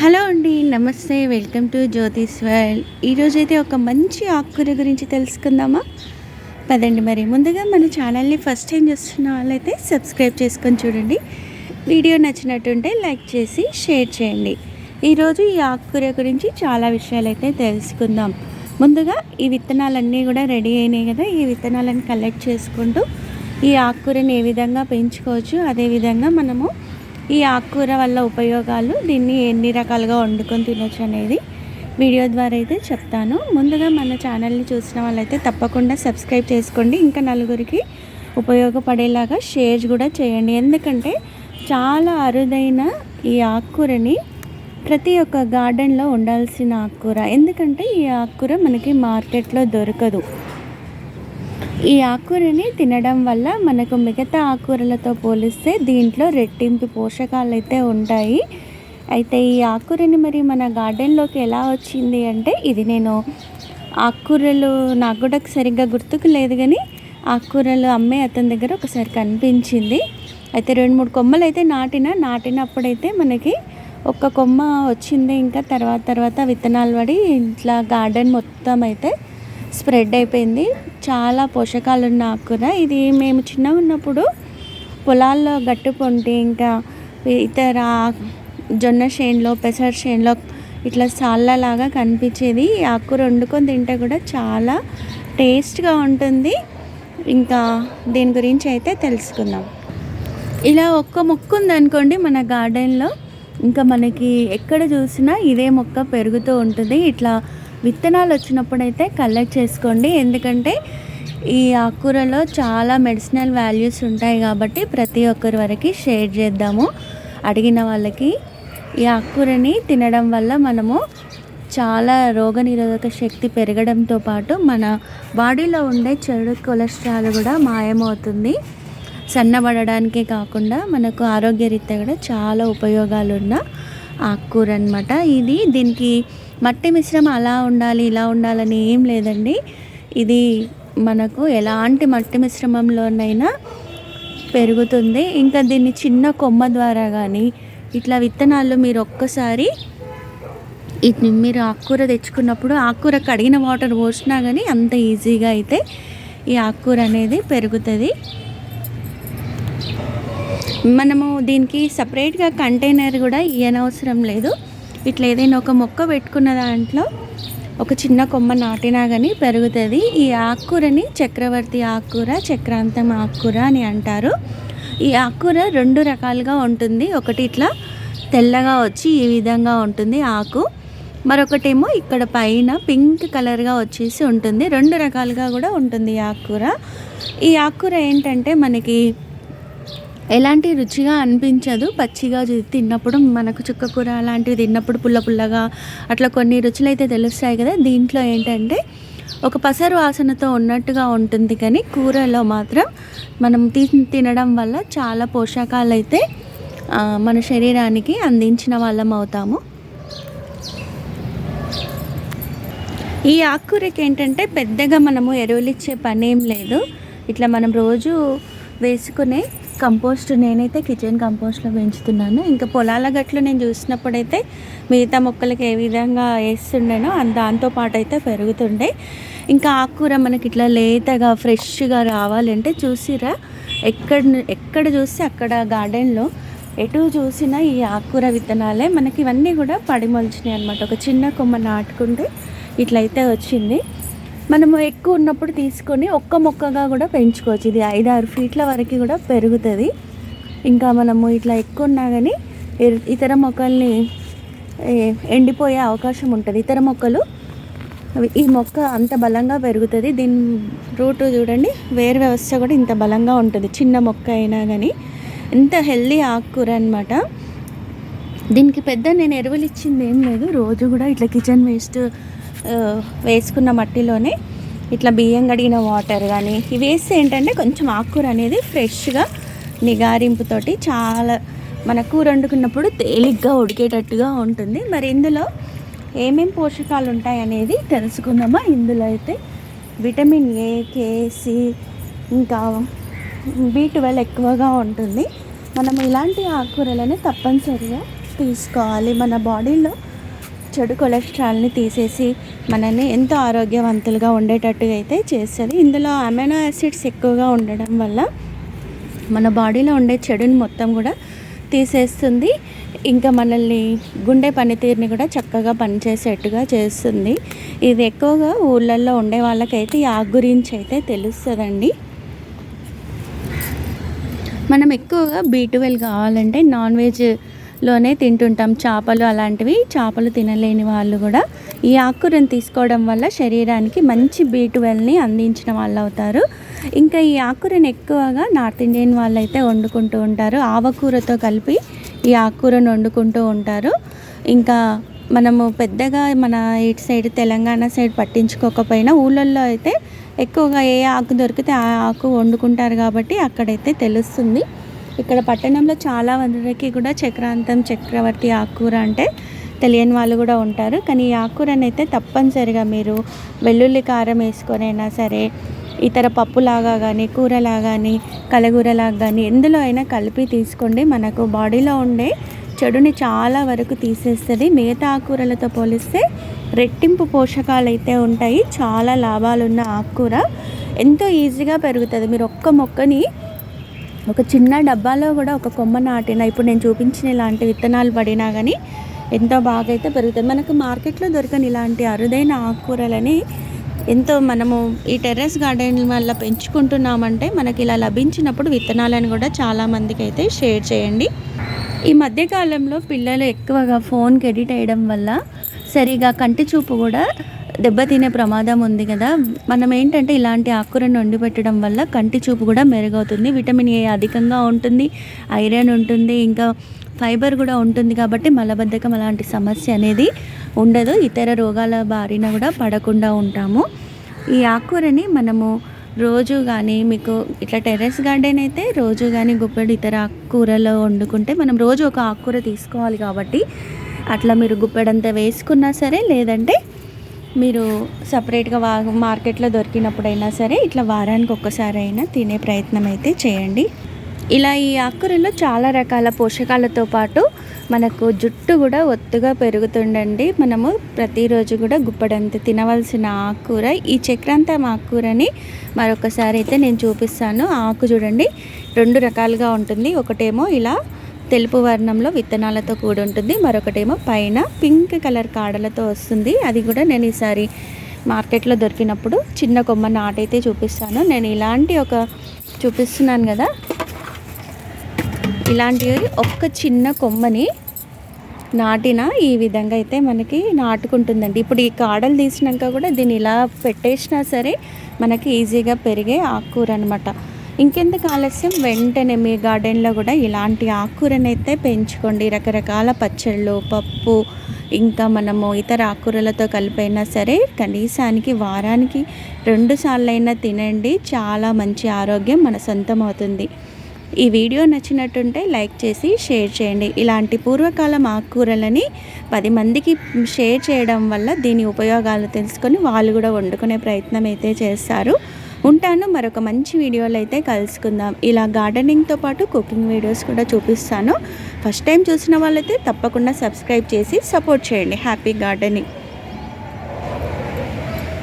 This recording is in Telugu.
హలో అండి నమస్తే వెల్కమ్ టు జ్యోతిష్ వరల్డ్. ఈరోజైతే ఒక మంచి ఆకుకూర గురించి తెలుసుకుందామా? పదండి మరి. ముందుగా మన ఛానల్ని ఫస్ట్ టైం చూస్తున్న వాళ్ళైతే సబ్స్క్రైబ్ చేసుకొని చూడండి. వీడియో నచ్చినట్టుంటే లైక్ చేసి షేర్ చేయండి. ఈరోజు ఈ ఆకుకూర గురించి చాలా విషయాలు అయితే తెలుసుకుందాం. ముందుగా ఈ విత్తనాలన్నీ కూడా రెడీ అయినాయి కదా. ఈ విత్తనాలను కలెక్ట్ చేసుకుంటూ ఈ ఆకుకూరని ఏ విధంగా పెంచుకోవచ్చు? అదేవిధంగా మనము ఈ ఆకుకూర వల్ల ఉపయోగాలు దీన్ని ఎన్ని రకాలుగా వండుకొని తినొచ్చు అనేది వీడియో ద్వారా అయితే చెప్తాను. ముందుగా మన ఛానల్ని చూసిన వాళ్ళైతే తప్పకుండా సబ్స్క్రైబ్ చేసుకోండి. ఇంకా నలుగురికి ఉపయోగపడేలాగా షేర్ కూడా చేయండి. ఎందుకంటే చాలా అరుదైన ఈ ఆకుకూరని ప్రతి ఒక్క గార్డెన్లో ఉండాల్సిన ఆకుకూర. ఎందుకంటే ఈ ఆకుకూర మనకి మార్కెట్లో దొరకదు. ఈ ఆకుకూరని తినడం వల్ల మనకు మిగతా ఆకుకూరలతో పోలిస్తే దీంట్లో రెట్టింపు పోషకాలు అయితే ఉంటాయి. అయితే ఈ ఆకుకూరని మరి మన గార్డెన్లోకి ఎలా వచ్చింది అంటే ఇది నేను ఆకుకూరలు నాకు కూడా సరిగ్గా గుర్తుకు లేదు కానీ ఆకుకూరలు అమ్మే అతని దగ్గర ఒకసారి కనిపించింది. అయితే రెండు మూడు కొమ్మలు అయితే నాటిన నాటినప్పుడైతే మనకి ఒక్క కొమ్మ వచ్చింది. ఇంకా తర్వాత తర్వాత విత్తనాలు పడి ఇట్లా గార్డెన్ మొత్తం అయితే స్ప్రెడ్ అయిపోయింది. చాలా పోషకాలు ఉన్న ఆకుర ఇది మేము చిన్నగా ఉన్నప్పుడు పొలాల్లో గట్టు పొంటి ఇంకా ఇతర జొన్న చేనులో పెసర చేనులో ఇట్లా సాళ్ళలాగా కనిపించేది. ఈ ఆకుకూర వండుకొని తింటే కూడా చాలా టేస్ట్గా ఉంటుంది. ఇంకా దీని గురించి అయితే తెలుసుకుందాం. ఇలా ఒక్క మొక్క ఉందనుకోండి మన గార్డెన్లో. ఇంకా మనకి ఎక్కడ చూసినా ఇదే మొక్క పెరుగుతూ ఉంటుంది. ఇట్లా విత్తనాలు వచ్చినప్పుడైతే కలెక్ట్ చేసుకోండి. ఎందుకంటే ఈ ఆకుకూరలో చాలా మెడిసినల్ వాల్యూస్ ఉంటాయి కాబట్టి ప్రతి ఒక్కరి వరకు షేర్ చేద్దాము. అడిగిన వాళ్ళకి ఈ ఆకుకూరని తినడం వల్ల మనము చాలా రోగనిరోధక శక్తి పెరగడంతో పాటు మన బాడీలో ఉండే చెడు కొలెస్ట్రాల్ కూడా మాయమవుతుంది. సన్నబడడానికే కాకుండా మనకు ఆరోగ్యరీత్యా కూడా చాలా ఉపయోగాలు ఉన్న ఆకుకూర అనమాట ఇది దీనికి మట్టి మిశ్రమం అలా ఉండాలి ఇలా ఉండాలని ఏం లేదండి. ఇది మనకు ఎలాంటి మట్టి మిశ్రమంలోనైనా పెరుగుతుంది. ఇంకా దీన్ని చిన్న కొమ్మ ద్వారా కానీ ఇట్లా విత్తనాలు మీరు ఒక్కసారి ఇది మీరు ఆకుకూర తెచ్చుకున్నప్పుడు ఆకుకూర కడిగిన వాటర్ పోసినా కానీ అంత ఈజీగా అయితే ఈ ఆకుకూర అనేది పెరుగుతుంది. మనము దీనికి సపరేట్గా కంటైనర్ కూడా ఇవ్వనవసరం లేదు. ఇట్లా ఏదైనా ఒక మొక్క పెట్టుకున్న దాంట్లో ఒక చిన్న కొమ్మ నాటినా కానీ పెరుగుతుంది. ఈ ఆకుకూరని చక్రవర్తి ఆకుకూర చక్రాంతం ఆకుకూర అని అంటారు. ఈ ఆకుకూర రెండు రకాలుగా ఉంటుంది. ఒకటి ఇట్లా తెల్లగా వచ్చి ఈ విధంగా ఉంటుంది ఆకు. మరొకటేమో ఇక్కడ పైన పింక్ కలర్గా వచ్చేసి ఉంటుంది. రెండు రకాలుగా కూడా ఉంటుంది ఈ ఆకుకూర ఈ ఆకుకూర ఏంటంటే మనకి ఎలాంటి రుచిగా అనిపించదు. పచ్చిగా తిన్నప్పుడు మనకు చుక్క కూర అలాంటివి తిన్నప్పుడు పుల్ల పుల్లగా అట్లా కొన్ని రుచులు అయితే తెలుస్తాయి కదా. దీంట్లో ఏంటంటే ఒక పసరు వాసనతో ఉన్నట్టుగా ఉంటుంది కానీ కూరలో మాత్రం మనం తి తినడం వల్ల చాలా పోషకాలు అయితే మన శరీరానికి అందించిన వాళ్ళం అవుతాము. ఈ ఆకుకూరకి ఏంటంటే పెద్దగా మనము ఎరువులు ఇచ్చే పని ఏం లేదు. ఇట్లా మనం రోజు వేసుకునే కంపోస్ట్ నేనైతే కిచెన్ కంపోస్ట్లో పెంచుతున్నాను. ఇంకా పొలాల గట్లు నేను చూసినప్పుడైతే మిగతా మొక్కలకి ఏ విధంగా వేస్తుండేనో దాంతోపాటు అయితే పెరుగుతుండే. ఇంకా ఆకుకూర మనకి ఇట్లా లేతగా ఫ్రెష్గా రావాలంటే చూసిరా? ఎక్కడ ఎక్కడ చూస్తే అక్కడ గార్డెన్లో ఎటు చూసినా ఈ ఆకుకూర విత్తనాలే. మనకి ఇవన్నీ కూడా పడిమొలిచినాయి అనమాట ఒక చిన్న కొమ్మ నాటుకుంటే ఇట్లయితే వచ్చింది. మనము ఎక్కువ ఉన్నప్పుడు తీసుకొని ఒక్క మొక్కగా కూడా పెంచుకోవచ్చు. ఇది ఐదు ఆరు ఫీట్ల వరకు కూడా పెరుగుతుంది. ఇంకా మనము ఇట్లా ఎక్కువ ఉన్నా కానీ ఇతర మొక్కల్ని ఎండిపోయే అవకాశం ఉంటుంది. ఇతర మొక్కలు ఈ మొక్క అంత బలంగా పెరుగుతుంది. దీని రూట్ చూడండి. వేరు వ్యవస్థ కూడా ఇంత బలంగా ఉంటుంది. చిన్న మొక్క అయినా కానీ ఎంత హెల్దీ ఆకుకూర అనమాట దీనికి పెద్ద నేను ఎరువులు ఇచ్చింది ఏం లేదు. రోజు కూడా ఇట్లా కిచెన్ వేస్ట్ వేసుకున్న మట్టిలోనే ఇట్లా బియ్యం కడిగిన వాటర్ కానీ ఇవి వేస్తే ఏంటంటే కొంచెం ఆకుకూర అనేది ఫ్రెష్గా నిగారింపుతోటి చాలా మన కూర వండుకున్నప్పుడు తేలిగ్గా ఉడికేటట్టుగా ఉంటుంది. మరి ఇందులో ఏమేం పోషకాలు ఉంటాయి అనేది తెలుసుకుందామా? ఇందులో అయితే విటమిన్ ఏ కేసి ఇంకా బీ ట్వెల్వ్ ఎక్కువగా ఉంటుంది. మనం ఇలాంటి ఆకుకూరలను తప్పనిసరిగా తీసుకోవాలి. మన బాడీలో చెడు కొలెస్ట్రాల్ని తీసేసి మనల్ని ఎంతో ఆరోగ్యవంతులుగా ఉండేటట్టుగా అయితే చేస్తుంది. ఇందులో అమైనో యాసిడ్స్ ఎక్కువగా ఉండడం వల్ల మన బాడీలో ఉండే చెడుని మొత్తం కూడా తీసేస్తుంది. ఇంకా మనల్ని గుండె పనితీరుని కూడా చక్కగా పనిచేసేట్టుగా చేస్తుంది. ఇది ఎక్కువగా ఊళ్ళల్లో ఉండే వాళ్ళకైతే ఈ ఆకు గురించి అయితే తెలుస్తుందండి. మనం ఎక్కువగా బీ ట్వెల్వ్ కావాలంటే నాన్ వెజ్ లోనే తింటుంటాం. చేపలు అలాంటివి చేపలు తినలేని వాళ్ళు కూడా ఈ ఆకుకూరను తీసుకోవడం వల్ల శరీరానికి మంచి బీ ట్వెల్వ్ని అందించిన వాళ్ళు అవుతారు. ఇంకా ఈ ఆకుకూరను ఎక్కువగా నార్త్ ఇండియన్ వాళ్ళు అయితే వండుకుంటూ ఉంటారు. ఆవకూరతో కలిపి ఈ ఆకుకూరను వండుకుంటూ ఉంటారు. ఇంకా మనము పెద్దగా మన ఇటు సైడ్ తెలంగాణ సైడ్ పట్టించుకోకపోయినా ఊళ్ళల్లో అయితే ఎక్కువగా ఏ ఆకు దొరికితే ఆ ఆకు వండుకుంటారు కాబట్టి అక్కడైతే తెలుస్తుంది. ఇక్కడ పట్టణంలో చాలా మందికి కూడా చక్రాంతం చక్రవర్తి ఆకుకూర అంటే తెలియని వాళ్ళు కూడా ఉంటారు. కానీ ఈ ఆకుకూరని అయితే తప్పనిసరిగా మీరు వెల్లుల్లి కారం వేసుకొని అయినా సరే ఇతర పప్పులాగా కానీ కూరలాగా కానీ కలగూరలాగా కానీ ఎందులో అయినా కలిపి తీసుకోండి. మనకు బాడీలో ఉండే చెడుని చాలా వరకు తీసేస్తుంది. మిగతా ఆకుకూరలతో పోలిస్తే రెట్టింపు పోషకాలు అయితే ఉంటాయి. చాలా లాభాలున్న ఆకుకూర ఎంతో ఈజీగా పెరుగుతుంది. మీరు ఒక్క మొక్కని ఒక చిన్న డబ్బాలో కూడా ఒక కొమ్మ నాటిన ఇప్పుడు నేను చూపించిన ఇలాంటి విత్తనాలు పడినా కానీ ఎంతో బాగా అయితే పెరుగుతుంది మనకు మార్కెట్లో దొరకని ఇలాంటి అరుదైన ఆకుకూరలని ఎంతో మనము ఈ టెర్రస్ గార్డెన్ వల్ల పెంచుకుంటున్నామంటే మనకి ఇలా లభించినప్పుడు విత్తనాలను కూడా చాలామందికి అయితే షేర్ చేయండి. ఈ మధ్యకాలంలో పిల్లలు ఎక్కువగా ఫోన్కి ఎడిట్ అయ్యడం వల్ల సరిగా కంటి చూపు కూడా దెబ్బతినే ప్రమాదం ఉంది కదా. మనం ఏంటంటే ఇలాంటి ఆకుకూరను వండి పెట్టడం వల్ల కంటి చూపు కూడా మెరుగవుతుంది. విటమిన్ ఏ అధికంగా ఉంటుంది ఐరన్ ఉంటుంది ఇంకా ఫైబర్ కూడా ఉంటుంది కాబట్టి మలబద్ధకం అలాంటి సమస్య అనేది ఉండదు. ఇతర రోగాల బారిన కూడా పడకుండా ఉంటాము. ఈ ఆకుకూరని మనము రోజు కానీ మీకు ఇట్లా టెర్రస్ గార్డెన్ అయితే రోజు కానీ గుప్పెడు ఇతర ఆకుకూరలో వండుకుంటే మనం రోజు ఒక ఆకుకూర తీసుకోవాలి కాబట్టి అట్లా మీరు గుప్పెడంతా వేసుకున్నా సరే లేదంటే మీరు సపరేట్గా వా మార్కెట్లో దొరికినప్పుడైనా సరే ఇట్లా వారానికి ఒక్కసారి అయినా తినే ప్రయత్నం అయితే చేయండి. ఇలా ఈ ఆకుకూరలో చాలా రకాల పోషకాలతో పాటు మనకు జుట్టు కూడా ఒత్తుగా పెరుగుతుండండి మనము ప్రతిరోజు కూడా గుప్పడంత తినవలసిన ఆకుకూర ఈ చక్రాంతం ఆకుకూరని మరొకసారి అయితే నేను చూపిస్తాను. ఆకు చూడండి రెండు రకాలుగా ఉంటుంది. ఒకటేమో ఇలా తెలుపు వర్ణంలో విత్తనాలతో కూడి ఉంటుంది మరొకటేమో పైన పింక్ కలర్ కాడలతో వస్తుంది. అది కూడా నేను ఈసారి మార్కెట్లో దొరికినప్పుడు చిన్న కొమ్మ నాటైతే చూపిస్తాను. నేను ఇలాంటి ఒక చూపిస్తున్నాను కదా. ఇలాంటివి ఒక్క చిన్న కొమ్మని నాటిన ఈ విధంగా అయితే మనకి నాటుకుంటుందండి. ఇప్పుడు ఈ కాడలు తీసినాక కూడా దీన్ని ఇలా పెట్టేసినా సరే మనకి ఈజీగా పెరిగే ఆకుకూర అనమాట ఇంకెందుకు ఆలస్యం? వెంటనే మీ గార్డెన్లో కూడా ఇలాంటి ఆకుకూరని అయితే పెంచుకోండి. రకరకాల పచ్చళ్ళు పప్పు ఇంకా మనము ఇతర ఆకుకూరలతో కలిపైనా సరే కనీసానికి వారానికి రెండు సార్లైనా తినండి. చాలా మంచి ఆరోగ్యం మన సొంతం అవుతుంది. ఈ వీడియో నచ్చినట్టుంటే లైక్ చేసి షేర్ చేయండి. ఇలాంటి పూర్వకాలం ఆకుకూరలని పది మందికి షేర్ చేయడం వల్ల దీని ఉపయోగాలు తెలుసుకొని వాళ్ళు కూడా వండుకునే ప్రయత్నం అయితే చేస్తారు. ఉంటాను. మరొక మంచి వీడియోలో అయితే కలుసుకుందాం. ఇలా గార్డెనింగ్తో పాటు కుకింగ్ వీడియోస్ కూడా చూపిస్తాను. ఫస్ట్ టైం చూసిన వాళ్ళైతే తప్పకుండా సబ్స్క్రైబ్ చేసి సపోర్ట్ చేయండి. Happy gardening.